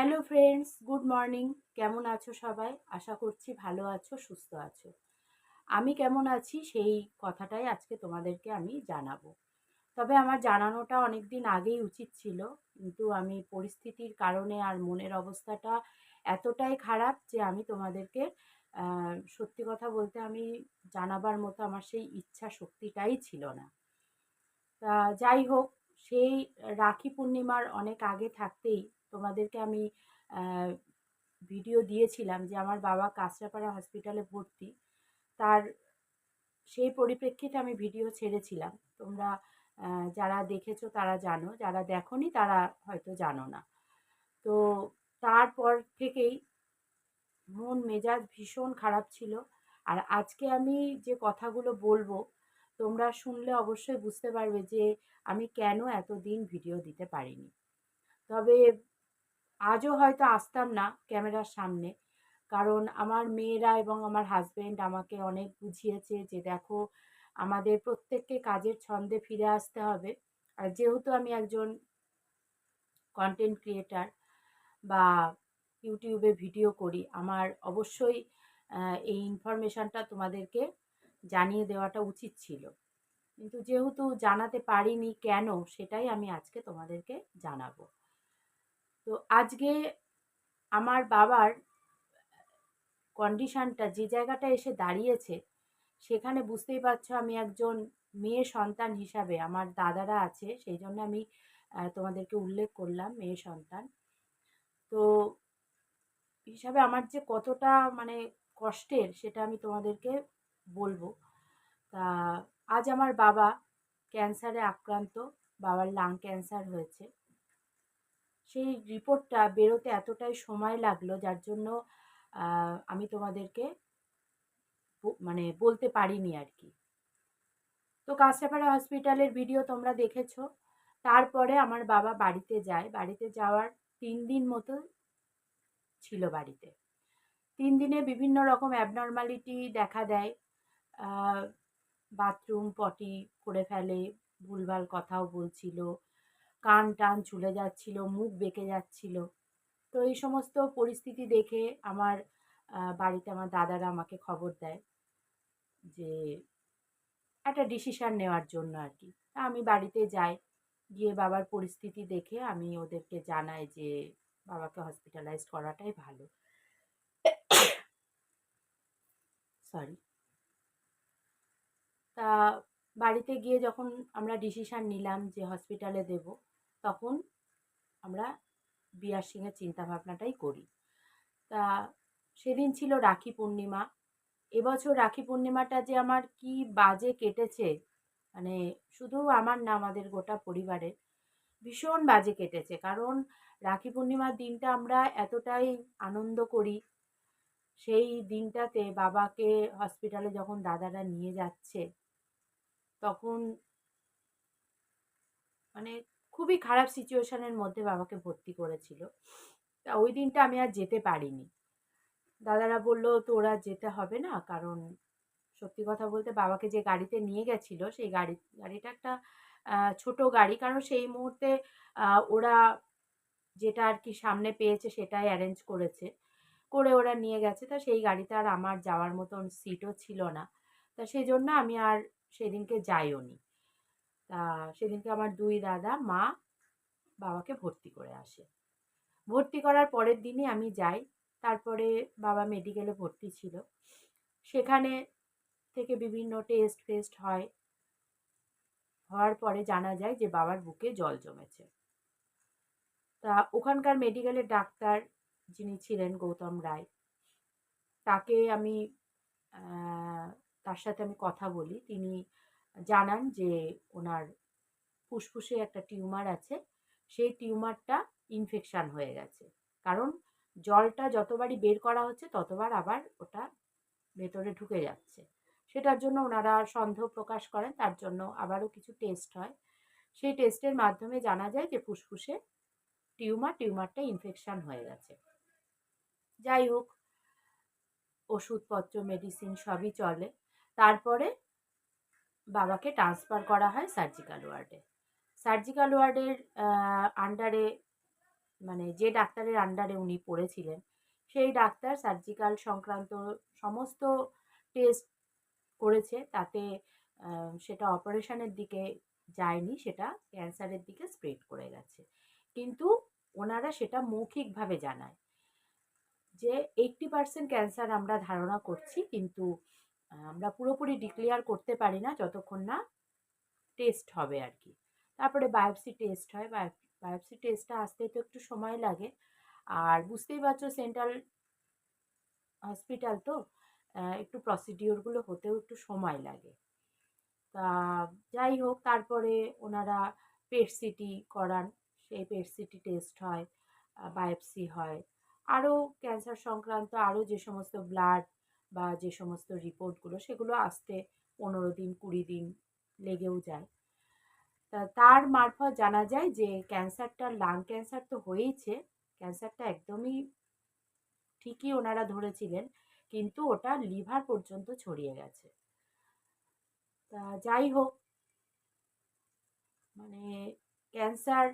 Hello friends good morning কেমন আছো সবাই? আশা করছি ভালো আছো, সুস্থ আছো। আমি কেমন আছি সেই কথাটাই আজকে তোমাদেরকে আমি জানাব। তবে আমার জানানোটা অনেক দিন আগেই উচিত ছিল, কিন্তু আমি পরিস্থিতির কারণে আর মনের অবস্থাটা এতটাই খারাপ যে আমি তোমাদেরকে সত্যি কথা বলতে আমি জানাবার মতো আমার সেই ইচ্ছা শক্তিটাই ছিল না। তা যাই হোক, সেই রাখি পূর্ণিমার অনেক আগে থাকতেই তোমাদেরকে আমি ভিডিও দিয়েছিলাম যে আমার বাবা কাঁচরাপাড়া হসপিটালে ভর্তি। তার সেই পরিপ্রেক্ষিতে আমি ভিডিও ছেড়েছিলাম। তোমরা যারা দেখেছ তারা জানো, যারা দেখনি তারা হয়তো জানো না। তো তারপর থেকেই মন মেজাজ ভীষণ খারাপ ছিল। আর আজকে আমি যে কথাগুলো বলব, তোমরা শুনলে অবশ্যই বুঝতে পারবে যে আমি কেন এতদিন ভিডিও দিতে পারিনি। তবে আজও হয়তো আসতাম না ক্যামেরার সামনে। কারণ আমার মেয়েরা এবং আমার হাজব্যান্ড আমাকে অনেক বুঝিয়েছে যে, দেখো, আমাদের প্রত্যেককে কাজের ছন্দে ফিরে আসতে হবে। আর যেহেতু আমি একজন কন্টেন্ট ক্রিয়েটার বা ইউটিউবে ভিডিও করি, আমার অবশ্যই এই ইনফরমেশানটা তোমাদেরকে জানিয়ে দেওয়াটা উচিত ছিল। কিন্তু যেহেতু জানাতে পারিনি কেন, সেটাই আমি আজকে তোমাদেরকে জানাব। তো আজকে আমার বাবার কন্ডিশানটা যে জায়গাটা এসে দাঁড়িয়েছে, সেখানে বুঝতেই পারছ আমি একজন মেয়ে সন্তান হিসাবে, আমার দাদারা আছে, সেই জন্য আমি তোমাদেরকে উল্লেখ করলাম মেয়ে সন্তান। তো হিসাবে আমার যে কতটা মানে কষ্টের, সেটা আমি তোমাদেরকে বলব। তা আজ আমার বাবা ক্যান্সারে আক্রান্ত, বাবার লাং ক্যান্সার হয়েছে। সেই রিপোর্টটা বেরোতে এতটাই সময় লাগল, যার জন্য আমি তোমাদেরকে মানে বলতে পারিনি আর কি তো কাঁচরাপাড়া হসপিটালের ভিডিও তোমরা দেখেছ। তারপরে আমার বাবা বাড়িতে যায়। বাড়িতে যাওয়ার তিন দিন মতো ছিল বাড়িতে। তিন দিনে বিভিন্ন রকম অ্যাবনর্মালিটি দেখা দেয়। বাথরুম পটি করে ফেলে, ভুলভাল কথাও বলছিল। কান টান ঝুলে যাচ্ছিল, মুখ বেঁকে যাচ্ছিল। তো এই সমস্ত পরিস্থিতি দেখে আমার বাড়িতে আমার দাদারা আমাকে খবর দেয় যে, একটা ডিসিশান নেওয়ার জন্য আর কি আমি বাড়িতে যাই, গিয়ে বাবার পরিস্থিতি দেখে আমি ওদেরকে জানাই যে, বাবাকে হসপিটালাইজ করাটাই ভালো। সরি তা বাড়িতে গিয়ে যখন আমরা ডিসিশান নিলাম যে হসপিটালে দেব তখন আমরা বিয়ার সিংয়ের চিন্তাভাবনাটাই করি। তা সেদিন ছিল রাখি পূর্ণিমা। এবছর রাখি পূর্ণিমাটা যে আমার কি বাজে কেটেছে মানে শুধু আমার না, আমাদের গোটা পরিবারের ভীষণ বাজে কেটেছে। কারণ রাখি পূর্ণিমার দিনটা আমরা এতটাই আনন্দ করি। সেই দিনটাতে বাবাকে হসপিটালে যখন দাদারা নিয়ে যাচ্ছে, তখন মানে খুবই খারাপ সিচুয়েশনের মধ্যে বাবাকে ভর্তি করেছিল। তা ওই দিনটা আমি আর যেতে পারিনি। দাদারা বলল, তোরা যেতে হবে না, কারণ সত্যি কথা বলতে বাবাকে যে গাড়িতে নিয়ে গেছিল, সেই গাড়ি, গাড়িটা একটা ছোট গাড়ি। কারণ সেই মুহূর্তে ওরা যেটা আর কি সামনে পেয়েছে, সেটাই অ্যারেঞ্জ করেছে। করে ওরা নিয়ে গেছে। তা সেই গাড়িতে আর আমার যাওয়ার মতন সিটও ছিল না। তা সেই জন্য আমি আর সেদিনকে যাইও নি তা সেদিনকে আমার দুই দাদা, মা, বাবাকে ভর্তি করে আসে। ভর্তি করার পরের দিনই আমি যাই। তারপরে বাবা মেডিকেলে ভর্তি ছিল। সেখানে থেকে বিভিন্ন টেস্ট ফেস্ট হয়। হওয়ার পরে জানা যায় যে বাবার বুকে জল জমেছে। তা ওখানকার মেডিকেলের ডাক্তার যিনি ছিলেন গৌতম রায়, তাকে আমি তার সাথে আমি কথা বলি। তিনি জানান যে ওনার ফুসফুসে একটা টিউমার আছে, সেই টিউমারটা ইনফেকশান হয়ে গেছে। কারণ জলটা যতবারই বের করা হচ্ছে, ততবার আবার ওটা ভেতরে ঢুকে যাচ্ছে। সেটার জন্য ওনারা সন্দেহ প্রকাশ করেন, তার জন্য আবারও কিছু টেস্ট হয়। সেই টেস্টের মাধ্যমে জানা যায় যে ফুসফুসে টিউমার, টিউমারটা ইনফেকশান হয়ে গেছে। যাই হোক, ওষুধপত্র মেডিসিন সবই চলে। তারপরে বাবাকে ট্রান্সফার করা হয় সার্জিক্যাল ওয়ার্ডে সার্জিক্যাল ওয়ার্ডের আন্ডারে মানে যে ডাক্তারের আন্ডারে উনি পড়েছিলেন, সেই ডাক্তার সার্জিক্যাল সংক্রান্ত সমস্ত টেস্ট করেছে, তাতে সেটা অপারেশনের দিকে যায়নি, সেটা ক্যান্সারের দিকে স্প্রেড করে গেছে। কিন্তু ওনারা সেটা মৌখিকভাবে জানায় যে এইটটি পার্সেন্ট ক্যান্সার আমরা ধারণা করছি, কিন্তু আমরা পুরোপুরি ডিক্লেয়ার করতে পারি না যতক্ষণ না টেস্ট হবে আর কি। তারপরে বায়োপসি টেস্ট হয়। বায়োপসি টেস্টটা আসতে তো একটু সময় লাগে। আর বুঝতেই পারছ সেন্ট্রাল হসপিটাল তো একটু প্রসিডিওরগুলো হতেও একটু সময় লাগে। তা যাই হোক, তারপরে ওনারা পেট সিটি করান। সেই পেট সিটি টেস্ট হয় বায়োপসি হয়। আরও ক্যান্সার সংক্রান্ত আরও যে সমস্ত ব্লাড বা যে সমস্ত রিপোর্টগুলো সেগুলো আসতে পনেরো দিন, কুড়ি দিন লেগেও যায়। তা তার মারফত জানা যায় যে ক্যান্সারটা লাং ক্যান্সার তো হয়েইছে ক্যান্সারটা একদমই ঠিকই ওনারা ধরেছিলেন, কিন্তু ওটা লিভার পর্যন্ত ছড়িয়ে গেছে। তা যাই হোক মানে ক্যান্সার,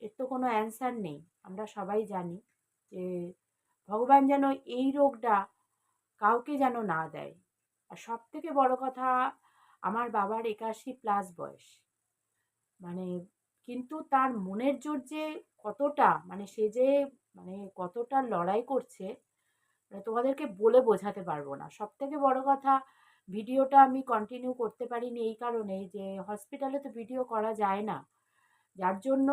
এর তো কোনো অ্যান্সার নেই। আমরা সবাই জানি যে ভগবান যেন এই রোগটা কাউকে যেন না দেয়। আর সব থেকে বড় কথা, আমার বাবার একাশি প্লাস বয়স। মানে কিন্তু তার মনের জোর যে কতটা মানে সে যে মানে কতটা লড়াই করছে মানে তোমাদেরকে বলে বোঝাতে পারব না। সব থেকে বড় কথা, ভিডিওটা আমি কন্টিনিউ করতে পারিনি এই কারণে যে হসপিটালে তো ভিডিও করা যায় না। যার জন্য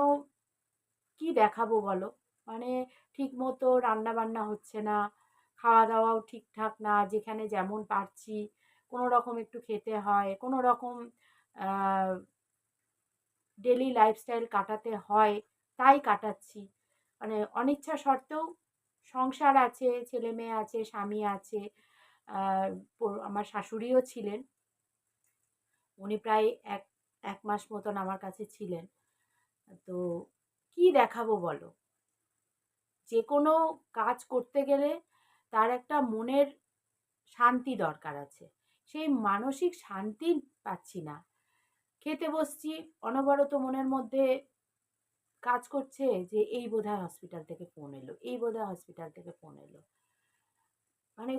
কি দেখাবো বলো? মানে ঠিক মতো রান্না বান্না হচ্ছে না। খাওয়া দাওয়াও ঠিকঠাক না, যেখানে যেমন পারছি, কোনো রকম একটু খেতে হয়, কোনো রকম ডেলি লাইফস্টাইল কাটাতে হয়, তাই কাটাচ্ছি। মানে অনিচ্ছা সত্ত্বেও সংসার আছে, ছেলে মেয়ে আছে, স্বামী আছে আমার শাশুড়িও ছিলেন। উনি প্রায় এক এক মাস মতন আমার কাছে ছিলেন। তো কি দেখাবো বলো? যে কোনো কাজ করতে গেলে তার একটা মনের শান্তি দরকার আছে। সেই মানসিক শান্তি পাচ্ছি না। খেতে বসছি, অনবরত মনের মধ্যে কাজ করছে যে, এই বোধহয় হসপিটাল থেকে ফোন এলো, এই বোধহয় হসপিটাল থেকে ফোন এলো। মানে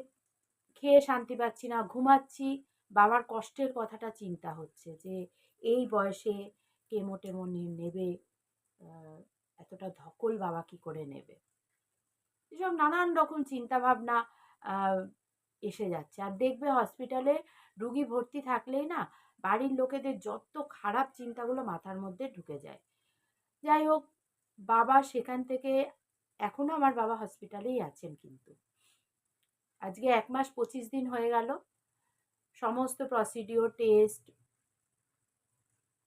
খেয়ে শান্তি পাচ্ছি না, ঘুমাচ্ছি, বাবার কষ্টের কথাটা চিন্তা হচ্ছে যে, এই বয়সে কেমো টেমো নেবে এতটা ধকল বাবা কি করে নেবে? এসব নানান রকম চিন্তাভাবনা এসে যাচ্ছে। আর দেখবে হসপিটালে রুগী ভর্তি থাকলেই না বাড়ির লোকেদের যত খারাপ চিন্তাগুলো মাথার মধ্যে ঢুকে যায়। যাই হোক, বাবা সেখান থেকে এখনও আমার বাবা হসপিটালেই আছেন কিন্তু। আজকে এক মাস পঁচিশ দিন হয়ে গেল। সমস্ত প্রসিডিওর টেস্ট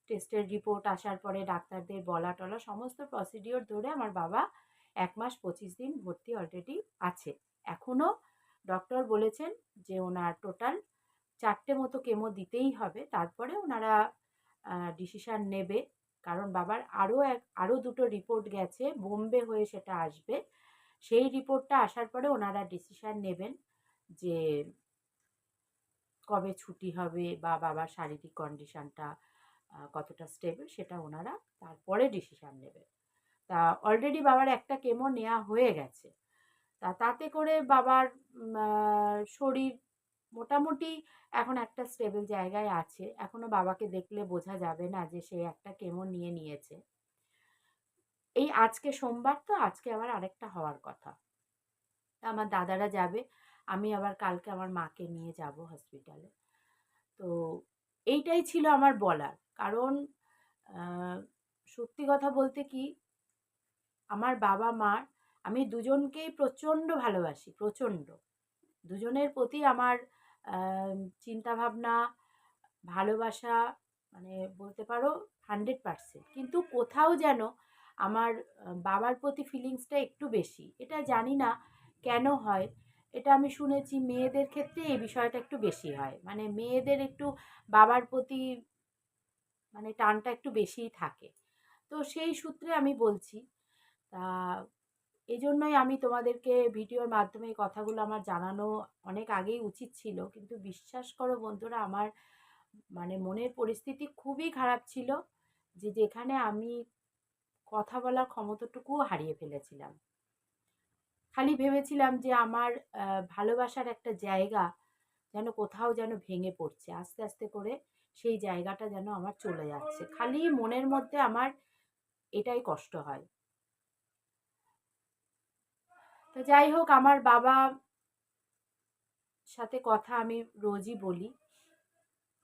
টেস্টের রিপোর্ট আসার পরে ডাক্তারদের বলা টলা সমস্ত প্রসিডিওর ধরে আমার বাবা এক মাস পঁচিশ দিন ভর্তি অলরেডি আছে। এখনও ডক্টর বলেছেন যে ওনার টোটাল চারটে মতো কেমো দিতেই হবে, তারপরে ওনারা ডিসিশান নেবে। কারণ বাবার আরও এক আরও দুটো রিপোর্ট গেছে, বোম্বে হয়ে সেটা আসবে। সেই রিপোর্টটা আসার পরে ওনারা ডিসিশান নেবেন যে কবে ছুটি হবে বা বাবার শারীরিক কন্ডিশানটা কতটা স্টেবল সেটা ওনারা তারপরে ডিসিশান নেবে তা অলরেডি বাবার একটা কেমো নেওয়া হয়ে গেছে। তা তাতে করে বাবার শরীর মোটামুটি এখন একটা স্টেবল জায়গায় আছে। এখনও বাবাকে দেখলে বোঝা যাবে না যে সে একটা কেমো নিয়ে নিয়েছে। এই আজকে সোমবার তো, আজকে আবার আরেকটা হওয়ার কথা। আমার দাদারা যাবে, আমি আবার কালকে আমার মাকে নিয়ে যাব হসপিটালে তো এইটাই ছিল আমার বলার। কারণ সত্যি কথা বলতে কি আমার বাবা মার, আমি দুজনকেই প্রচণ্ড ভালোবাসি, প্রচণ্ড। দুজনের প্রতি আমার চিন্তাভাবনা, ভালোবাসা মানে বলতে পারো হান্ড্রেড পারসেন্ট। কিন্তু কোথাও যেন আমার বাবার প্রতি ফিলিংসটা একটু বেশি। এটা জানি না কেন হয়। এটা আমি শুনেছি মেয়েদের ক্ষেত্রে এই বিষয়টা একটু বেশি হয়। মানে মেয়েদের একটু বাবার প্রতি মানে টানটা একটু বেশিই থাকে। তো সেই সূত্রে আমি বলছি তা এই জন্যই আমি তোমাদেরকে ভিডিওর মাধ্যমে এই কথাগুলো আমার জানানো অনেক আগেই উচিত ছিল। কিন্তু বিশ্বাস করো বন্ধুরা, আমার মানে মনের পরিস্থিতি খুবই খারাপ ছিল যে যেখানে আমি কথা বলার ক্ষমতাটুকুও হারিয়ে ফেলেছিলাম। খালি ভেবেছিলাম যে আমার ভালোবাসার একটা জায়গা যেন কোথাও যেন ভেঙে পড়ছে, আস্তে আস্তে করে সেই জায়গাটা যেন আমার চলে যাচ্ছে। খালি মনের মধ্যে আমার এটাই কষ্ট হয়। তো যাই হোক, আমার বাবা সাথে কথা আমি রোজই বলি।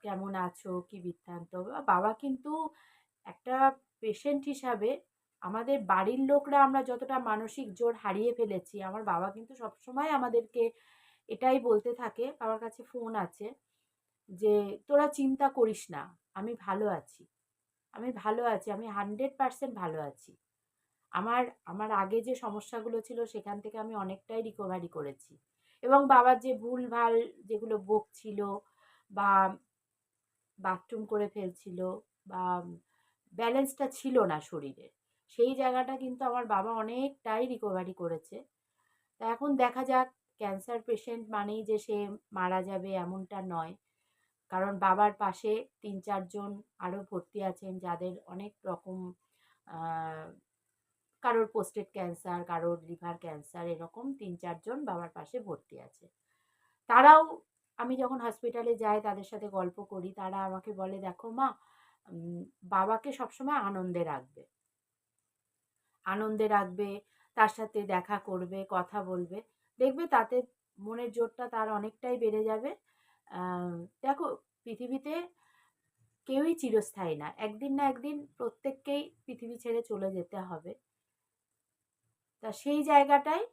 কেমন আছো? কি বৃত্তান্ত? বাবা কিন্তু একটা পেশেন্ট হিসাবে আমাদের বাড়ির লোকরা আমরা যতটা মানসিক জোর হারিয়ে ফেলেছি, আমার বাবা কিন্তু সবসময় আমাদেরকে এটাই বলতে থাকে, বাবার কাছে ফোন আছে যে, তোরা চিন্তা করিস না, আমি ভালো আছি। আমি ভালো আছি, আমি হান্ড্রেড পারসেন্ট ভালো আছি। আমার আমার আগে যে সমস্যাগুলো ছিল সেখান থেকে আমি অনেকটাই রিকভারি করেছি। এবং বাবার যে ভুল ভালো যেগুলো বকছিল বা বাথরুম করে ফেলছিল বা ব্যালেন্সটা ছিল না শরীরে, সেই জায়গাটা কিন্তু আমার বাবা অনেকটাই রিকভারি করেছে। তা এখন দেখা যাক ক্যান্সার পেশেন্ট মানেই যে সে মারা যাবে এমনটা নয়। কারণ বাবার পাশে তিন চারজন আরও ভর্তি আছেন যাদের অনেক রকম কারোর পোস্টেড ক্যান্সার, কারোর লিভার ক্যান্সার, এরকম তিন চারজন বাবার পাশে ভর্তি আছে। তারাও, আমি যখন হসপিটালে যাই, তাদের সাথে গল্প করি, তারা আমাকে বলে, দেখো মা বাবাকে সবসময় আনন্দে রাখবে। আনন্দে রাখবে, তার সাথে দেখা করবে, কথা বলবে। দেখবে তাতে মনের জোরটা তার অনেকটাই বেড়ে যাবে। দেখো, পৃথিবীতে কেউই চিরস্থায়ী না। একদিন না একদিন প্রত্যেককেই পৃথিবী ছেড়ে চলে যেতে হবে। তা সেই জায়গাটায়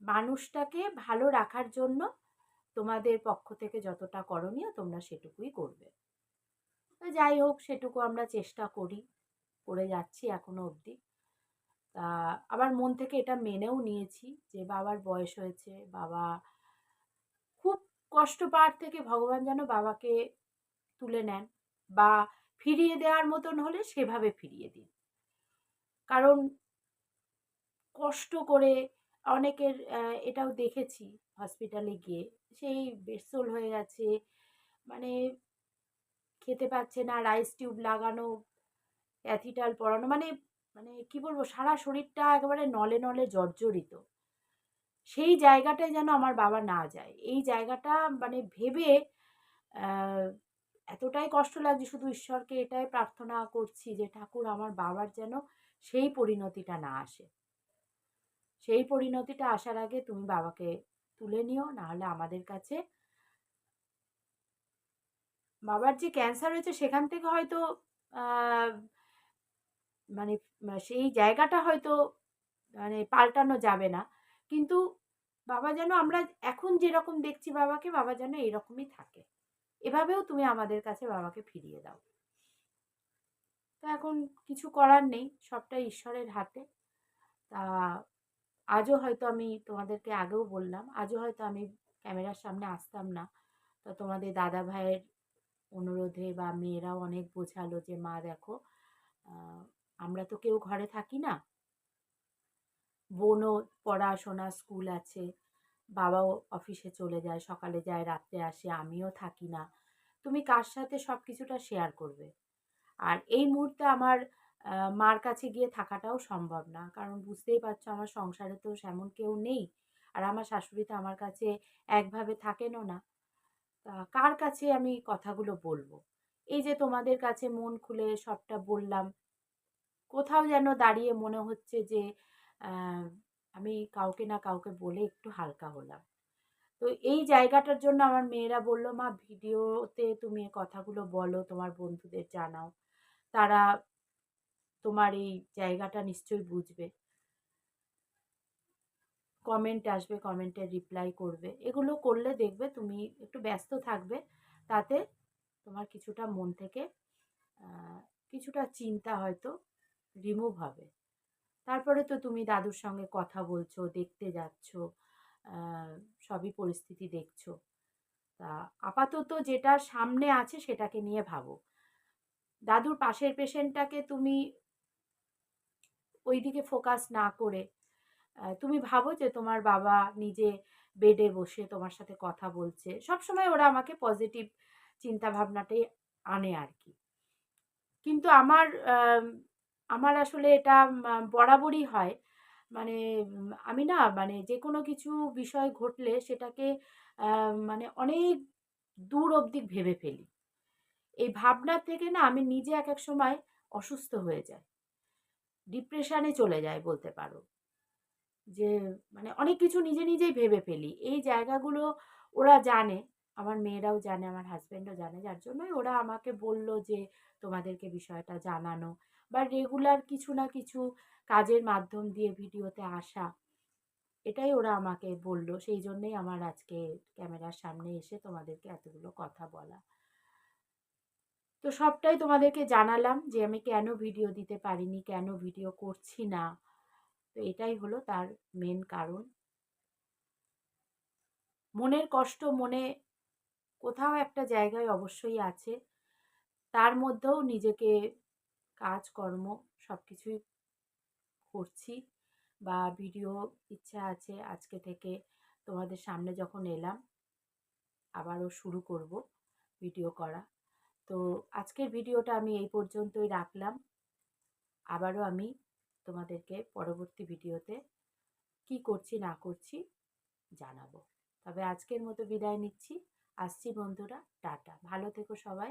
মানুষটাকে ভালো রাখার জন্য তোমাদের পক্ষ থেকে যতটা করণীয় তোমরা সেটুকুই করবে। যাই হোক, সেটুকু আমরা চেষ্টা করি, করে যাচ্ছি এখনও অবধি। তা আবার মন থেকে এটা মেনেও নিয়েছি যে বাবার বয়স হয়েছে, বাবা খুব কষ্ট পাওয়ার থেকে ভগবান যেন বাবাকে তুলে নেন বা ফিরিয়ে দেওয়ার মতন হলে সেভাবে ফিরিয়ে দিন। কারণ কষ্ট করে অনেকের এটাও দেখেছি হসপিটালে গিয়ে। সেই বেসল হয়ে গেছে। মানে খেতে পাচ্ছে না রাইস টিউব লাগানো প্যাথিটাল পরানো মানে মানে কি বলব, সারা শরীরটা একেবারে নলে নলে জর্জরিত। সেই জায়গাটায় যেন আমার বাবা না যায়। এই জায়গাটা মানে ভেবে এতটাই কষ্ট লাগছে শুধু ঈশ্বরকে এটাই প্রার্থনা করছি যে, ঠাকুর, আমার বাবার যেন সেই পরিণতিটা না আসে। সেই পরিণতিটা আসার আগে তুমি বাবাকে তুলে নিও, নাহলে আমাদের কাছে বাবার যে ক্যান্সার হয়েছে সেখান থেকে হয়তো মানে সেই জায়গাটা হয়তো মানে পাল্টানো যাবে না। কিন্তু বাবা যেন আমরা এখন যেরকম দেখছি বাবাকে, বাবা যেন এরকমই থাকে। এভাবেও তুমি আমাদের কাছে বাবাকে ফিরিয়ে দাও। তো এখন কিছু করার নেই, সবটাই ঈশ্বরের হাতে। তা আজও হয়তো আমি তোমাদেরকে আগেও বললাম, আজও হয়তো আমি ক্যামেরার সামনে আসতাম না। তো তোমাদের দাদা ভাইয়ের অনুরোধে বা মেয়েরাও অনেক বোঝালো যে, মা, দেখো আমরা তো কেউ ঘরে থাকি না। বোনও পড়াশোনা, স্কুল আছে, বাবাও অফিসে চলে যায়, সকালে যায়, রাত্রে আসে, আমিও থাকি না। তুমি কার সাথে সব কিছুটা শেয়ার করবে? আর এই মুহূর্তে আমার মার কাছে গিয়ে থাকাটাও সম্ভব না। কারণ বুঝতেই পারছ আমার সংসারে তো সেমন কেউ নেই। আর আমার শাশুড়ি তো আমার কাছে একভাবে থাকেনও না। তা কার কাছে আমি কথাগুলো বলব? এই যে তোমাদের কাছে মন খুলে সবটা বললাম, কোথাও যেন দাঁড়িয়ে মনে হচ্ছে যে আমি কাউকে না কাউকে বলে একটু হালকা হলাম। তো এই জায়গাটার জন্য আমার মেয়েরা বলল, মা, ভিডিওতে তুমি কথাগুলো বলো, তোমার বন্ধুদের জানাও। তারা তোমার এই জায়গাটা নিশ্চয়ই বুঝবে। কমেন্ট আসবে কমেন্টে রিপ্লাই করবে। এগুলো করলে দেখবে তুমি একটু ব্যস্ত থাকবে, তাতে তোমার কিছুটা মন থেকে কিছুটা চিন্তা হয়তো রিমুভ হবে। তারপরে তো তুমি দাদুর সঙ্গে কথা বলছো, দেখতে যাচ্ছ সবই পরিস্থিতি দেখছ। তা আপাতত যেটা সামনে আছে সেটাকে নিয়ে ভাবো। দাদুর পাশের পেশেন্টটাকে তুমি ওই দিকে ফোকাস না করে তুমি ভাবো যে তোমার বাবা নিজে বেডে বসে তোমার সাথে কথা বলছে সব সময় ওরা আমাকে পজিটিভ চিন্তা ভাবনাটাই আনে আর কি কিন্তু আমার আমার আসলে এটা বরাবরই হয়। মানে আমি না মানে যে কোনো কিছু বিষয় ঘটলে সেটাকে মানে অনেক দূর অবধি ভেবে ফেলি। এই ভাবনার থেকে না আমি নিজে এক এক সময় অসুস্থ হয়ে যাই। ডিপ্রেশনে চলে যায় বলতে পারো। যে মানে অনেক কিছু নিজে নিজেই ভেবে ফেলি। এই জায়গাগুলো ওরা জানে, আমার মেয়েরাও জানে, আমার হাজব্যান্ডও জানে। যার জন্যই ওরা আমাকে বলল যে, "তোমাদেরকে বিষয়টা জানানো" বা রেগুলার কিছু না কিছু কাজের মাধ্যম দিয়ে ভিডিওতে আসা। এটাই ওরা আমাকে বলল। সেই জন্যেই আমার আজকে ক্যামেরার সামনে এসে তোমাদেরকে এতগুলো কথা বলা। তো সবটাই তোমাদেরকে জানালাম যে আমি কেন ভিডিও দিতে পারিনি, কেন ভিডিও করছি না। তো এটাই হলো তার মেন কারণ। মনের কষ্ট মনে কোথাও একটা জায়গায় অবশ্যই আছে। তার মধ্যেও নিজেকে কাজকর্ম সব কিছুই করছি বা ভিডিও ইচ্ছা আছে আজকে থেকে তোমাদের সামনে যখন এলাম আবারও শুরু করব ভিডিও করা। তো আজকের ভিডিওটা আমি এই পর্যন্তই রাখলাম। আবারও আমি তোমাদেরকে পরবর্তী ভিডিওতে কি করছি, না করছি জানাব। তবে আজকের মতো বিদায় নিচ্ছি। আসছি বন্ধুরা, টাটা। ভালো থেকো সবাই।